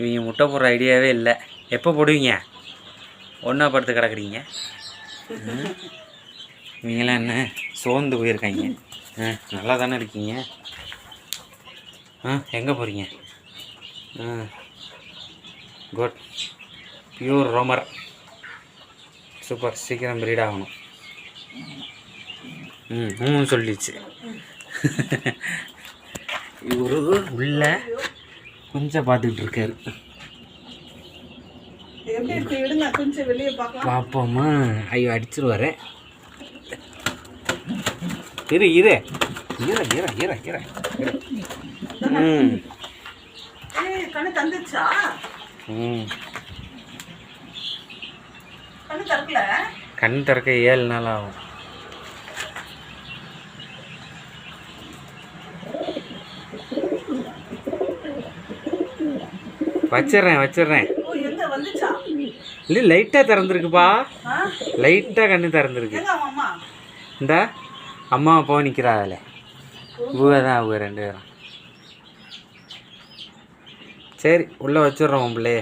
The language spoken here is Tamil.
இவங்க முட்டை போடுற ஐடியாவே இல்லை. எப்போ போடுவீங்க? ஒன்றா படுத்து கிடக்குறீங்க. ம். இவங்கெல்லாம் என்ன? சோர்ந்து போயிருக்காங்க. ஆ நல்லா தானே இருக்கீங்க. ஆ எங்கே போகிறீங்க ஆ குட் பியூர் ரோமர் சூப்பர் சீக்கிரம் ப்ரீட் ஆகணும். ம் ம் சொல்லிடுச்சு இவரு உள்ள கொஞ்சம் பார்த்துக்கிட்டு இருக்காரு. பார்ப்போமா? ஐயோ அடிச்சிருவாரு. இரு இரு. இரு இரு இரு இரு. ம். ஏய் கண்ணு தந்துச்சா ம். கண்ணு திறக்கல? கண் திறக்க ஏழு நாள் ஆகும். வச்சிடுறேன் வச்சிடுறேன். இல்லை லைட்டாக திறந்துருக்குப்பா. லைட்டாக கண்ணு திறந்துருக்கு. இந்த அம்மா அப்பா நிற்கிறா அதில். இவங்க தான் அவங்க ரெண்டு பேரும். சரி உள்ளே வச்சிடுறோம் உன் பிள்ளைய.